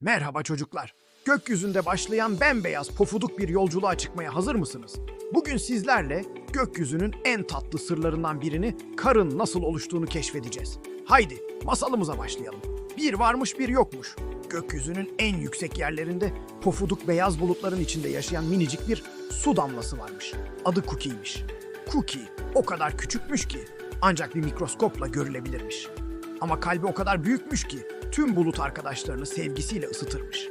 Merhaba çocuklar. Gökyüzünde başlayan bembeyaz pofuduk bir yolculuğa çıkmaya hazır mısınız? Bugün sizlerle gökyüzünün en tatlı sırlarından birini karın nasıl oluştuğunu keşfedeceğiz. Haydi masalımıza başlayalım. Bir varmış bir yokmuş. Gökyüzünün en yüksek yerlerinde pofuduk beyaz bulutların içinde yaşayan minicik bir su damlası varmış. Adı Cookie'ymiş. Cookie o kadar küçükmüş ki ancak bir mikroskopla görülebilirmiş. Ama kalbi o kadar büyükmüş ki tüm bulut arkadaşlarını sevgisiyle ısıtırmış.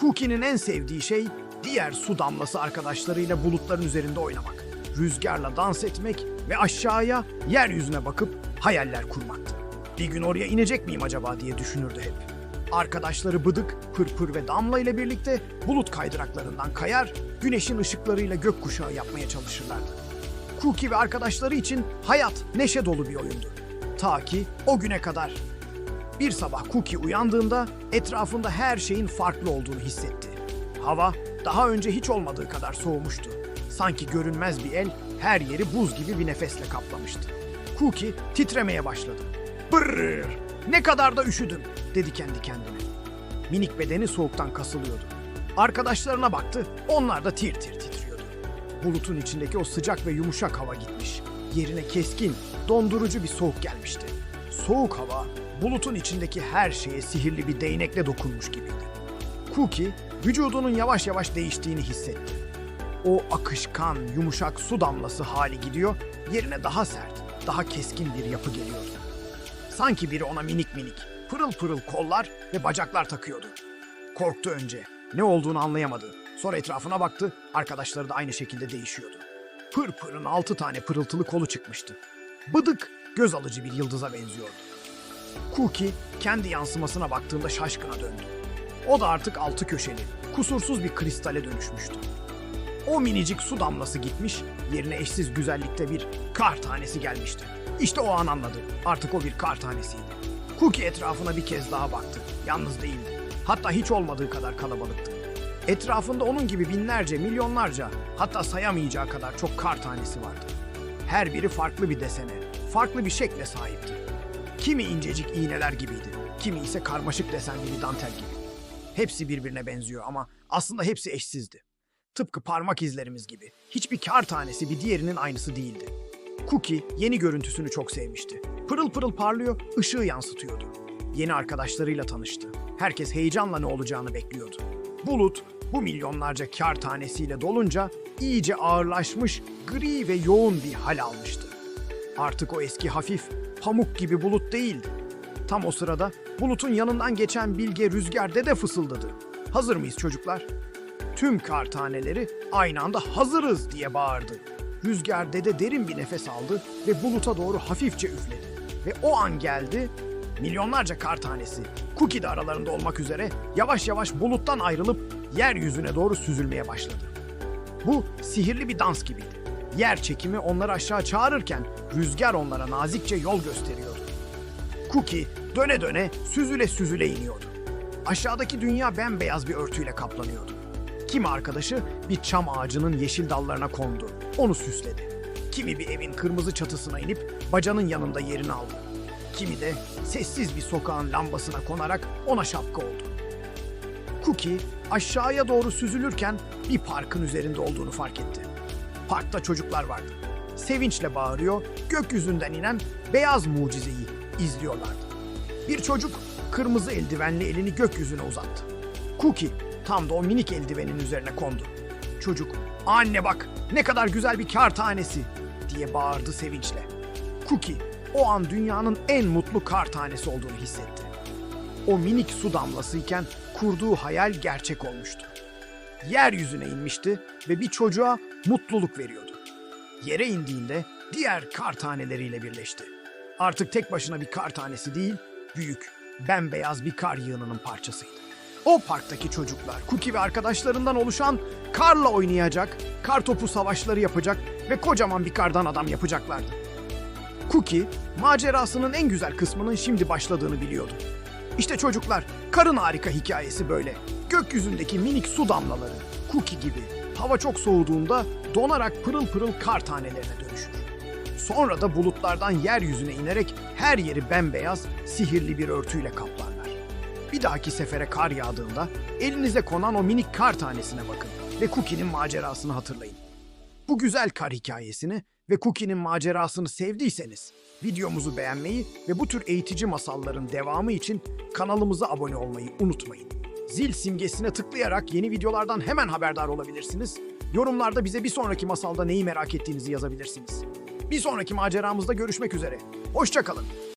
Cookie'nin en sevdiği şey diğer su damlası arkadaşlarıyla bulutların üzerinde oynamak, rüzgarla dans etmek ve aşağıya yeryüzüne bakıp hayaller kurmaktı. Bir gün oraya inecek miyim acaba diye düşünürdü hep. Arkadaşları Bıdık, Pırpır ve Damla ile birlikte bulut kaydıraklarından kayar, güneşin ışıklarıyla gökkuşağı yapmaya çalışırlardı. Cookie ve arkadaşları için hayat neşe dolu bir oyundu. Ta ki o güne kadar. Bir sabah Cookie uyandığında etrafında her şeyin farklı olduğunu hissetti. Hava daha önce hiç olmadığı kadar soğumuştu. Sanki görünmez bir el her yeri buz gibi bir nefesle kaplamıştı. Cookie titremeye başladı. Brrr! Ne kadar da üşüdüm dedi kendi kendine. Minik bedeni soğuktan kasılıyordu. Arkadaşlarına baktı, onlar da tir tir titriyordu. Bulutun içindeki o sıcak ve yumuşak hava gitmiş. Yerine keskin, dondurucu bir soğuk gelmişti. Soğuk hava, bulutun içindeki her şeye sihirli bir değnekle dokunmuş gibiydi. Cookie, vücudunun yavaş yavaş değiştiğini hissetti. O akışkan, yumuşak su damlası hali gidiyor, yerine daha sert, daha keskin bir yapı geliyordu. Sanki biri ona minik minik, pırıl pırıl kollar ve bacaklar takıyordu. Korktu önce. Ne olduğunu anlayamadı. Sonra etrafına baktı, arkadaşları da aynı şekilde değişiyordu. Pır pırın altı tane pırıltılı kolu çıkmıştı. Bıdık, göz alıcı bir yıldıza benziyordu. Cookie kendi yansımasına baktığında şaşkına döndü. O da artık altı köşeli, kusursuz bir kristale dönüşmüştü. O minicik su damlası gitmiş, yerine eşsiz güzellikte bir kar tanesi gelmişti. İşte o an anladı. Artık o bir kar tanesiydi. Cookie etrafına bir kez daha baktı. Yalnız değildi. Hatta hiç olmadığı kadar kalabalıktı. Etrafında onun gibi binlerce, milyonlarca, hatta sayamayacağı kadar çok kar tanesi vardı. Her biri farklı bir desene, farklı bir şekle sahipti. Kimi incecik iğneler gibiydi, kimi ise karmaşık desenli dantel gibi. Hepsi birbirine benziyor ama aslında hepsi eşsizdi. Tıpkı parmak izlerimiz gibi. Hiçbir kar tanesi bir diğerinin aynısı değildi. Cookie yeni görüntüsünü çok sevmişti. Pırıl pırıl parlıyor, ışığı yansıtıyordu. Yeni arkadaşlarıyla tanıştı. Herkes heyecanla ne olacağını bekliyordu. Bulut bu milyonlarca kar tanesiyle dolunca iyice ağırlaşmış, gri ve yoğun bir hal almıştı. Artık o eski hafif, pamuk gibi bulut değildi. Tam o sırada bulutun yanından geçen bilge rüzgar dede fısıldadı. Hazır mıyız çocuklar? Tüm kar taneleri aynı anda hazırız diye bağırdı. Rüzgar dede derin bir nefes aldı ve buluta doğru hafifçe üfledi. Ve o an geldi, milyonlarca kar tanesi, Cookie de aralarında olmak üzere yavaş yavaş buluttan ayrılıp yeryüzüne doğru süzülmeye başladı. Bu sihirli bir dans gibiydi. Yer çekimi onları aşağı çağırırken rüzgar onlara nazikçe yol gösteriyordu. Cookie döne döne süzüle süzüle iniyordu. Aşağıdaki dünya bembeyaz bir örtüyle kaplanıyordu. Kimi arkadaşı bir çam ağacının yeşil dallarına kondu. Onu süsledi. Kimi bir evin kırmızı çatısına inip bacanın yanında yerini aldı. Kimi de sessiz bir sokağın lambasına konarak ona şapka oldu. Cookie aşağıya doğru süzülürken bir parkın üzerinde olduğunu fark etti. Parkta çocuklar vardı. Sevinçle bağırıyor, gökyüzünden inen beyaz mucizeyi izliyorlardı. Bir çocuk kırmızı eldivenli elini gökyüzüne uzattı. Cookie tam da o minik eldivenin üzerine kondu. Çocuk, anne bak ne kadar güzel bir kar tanesi diye bağırdı sevinçle. Cookie o an dünyanın en mutlu kar tanesi olduğunu hissetti. O minik su damlasıyken kurduğu hayal gerçek olmuştu. Yeryüzüne inmişti ve bir çocuğa mutluluk veriyordu. Yere indiğinde diğer kar taneleriyle birleşti. Artık tek başına bir kar tanesi değil, büyük, bembeyaz bir kar yığınının parçasıydı. O parktaki çocuklar, Cookie ve arkadaşlarından oluşan karla oynayacak, kar topu savaşları yapacak ve kocaman bir kardan adam yapacaklardı. Cookie, macerasının en güzel kısmının şimdi başladığını biliyordu. İşte çocuklar, karın harika hikayesi böyle. Gökyüzündeki minik su damlaları, Cookie gibi. Hava çok soğuduğunda donarak pırıl pırıl kar tanelerine dönüşür. Sonra da bulutlardan yeryüzüne inerek her yeri bembeyaz, sihirli bir örtüyle kaplarlar. Bir dahaki sefere kar yağdığında elinize konan o minik kar tanesine bakın ve Cookie'nin macerasını hatırlayın. Bu güzel kar hikayesini ve Cookie'nin macerasını sevdiyseniz videomuzu beğenmeyi ve bu tür eğitici masalların devamı için kanalımıza abone olmayı unutmayın. Zil simgesine tıklayarak yeni videolardan hemen haberdar olabilirsiniz. Yorumlarda bize bir sonraki masalda neyi merak ettiğinizi yazabilirsiniz. Bir sonraki maceramızda görüşmek üzere. Hoşçakalın.